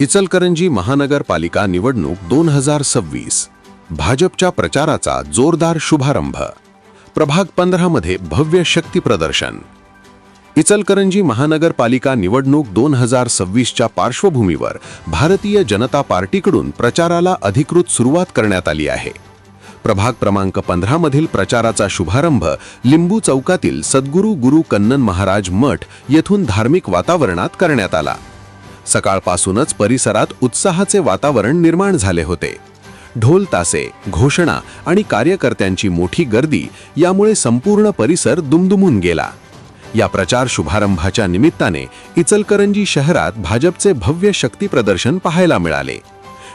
इचलकरंजी महानगरपालिका निवडणूक दोन हजार सव्वीस. भाजपच्या प्रचाराचा जोरदार शुभारंभ. प्रभाग पंधरामध्ये भव्य शक्ती प्रदर्शन. इचलकरंजी महानगरपालिका निवडणूक दोन हजार सव्वीसच्या पार्श्वभूमीवर भारतीय जनता पार्टीकडून प्रचाराला अधिकृत सुरुवात करण्यात आली आहे. प्रभाग क्रमांक पंधरामधील प्रचाराचा शुभारंभ लिंबू चौकातील सद्गुरू गुरु कन्नन महाराज मठ येथून धार्मिक वातावरणात करण्यात आला. सकाळपासूनच परिसरात उत्साहाचे वातावरण निर्माण झाले होते. ढोल तासे घोषणा आणि कार्यकर्त्यांची मोठी गर्दी यामुळे संपूर्ण परिसर दुमदुमून गेला. या प्रचार शुभारंभाच्या निमित्ताने इचलकरंजी शहरात भाजपचे भव्य शक्ती प्रदर्शन पाहायला मिळाले.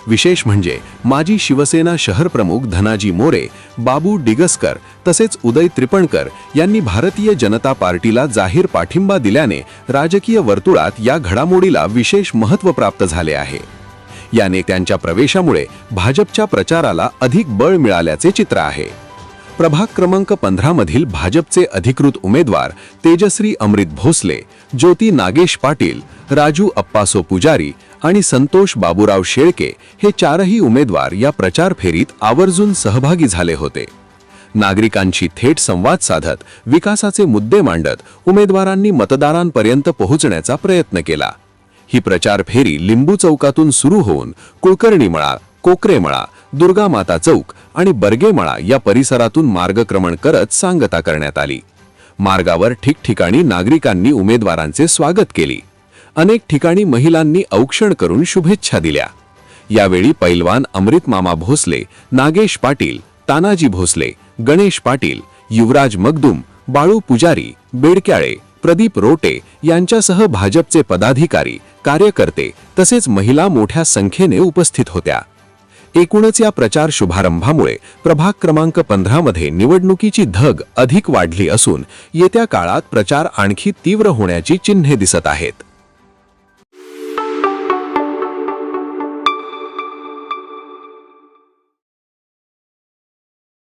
विशेष म्हणजे माजी शिवसेना शहर प्रमुख धनाजी मोरे बाबू डिगस्कर तसेच उदय त्रिपणकर यांनी भारतीय जनता पार्टीला जाहीर पाठिंबा दिल्याने राजकीय वर्तुळात या घडामोडीला विशेष महत्त्व प्राप्त झाले आहे. या नेत्यांच्या प्रवेशामुळे भाजपच्या प्रचाराला अधिक बळ मिळाल्याचे चित्र आहे. प्रभाग क्रमांक पंधरा मधील भाजपचे अधिकृत उमेदवार तेजश्री अमृत भोसले ज्योती नागेश पाटील राजू अप्पासो पुजारी आणि संतोष बाबूराव शेळके हे चारही उमेदवार या प्रचार फेरीत आवर्जून सहभागी झाले होते. नागरिकांशी थेट संवाद साधत विकासाचे मुद्दे मांडत उमेदवारांनी मतदारांपर्यंत पोहोचण्याचा प्रयत्न केला. ही प्रचार फेरी लिंबू चौकातून सुरू होऊन कुळकर्णी मळा कोकरे मळा दुर्गा माता चौक आणि बर्गेमळा या परिसरातून मार्गक्रमण करत सांगता करण्यात आली. मार्गावर ठिकठिकाणी नागरिकांनी उमेदवारांचे स्वागत केली. अनेक ठिकाणी महिलांनी औक्षण करून शुभेच्छा दिल्या. यावेळी पैलवान अमृत मामा भोसले नागेश पाटील तानाजी भोसले गणेश पाटील युवराज मगदुम बाळू पुजारी बेडक्याळे प्रदीप रोटे यांच्यासह भाजपचे पदाधिकारी कार्यकर्ते तसेच महिला मोठ्या संख्येने उपस्थित होत्या. एकूणच या प्रचार शुभारंभामुळे प्रभाग क्रमांक पंधरामध्ये निवडणुकीची धग अधिक वाढली असून येत्या काळात प्रचार आणखी तीव्र होण्याची चिन्हे दिसत आहेत.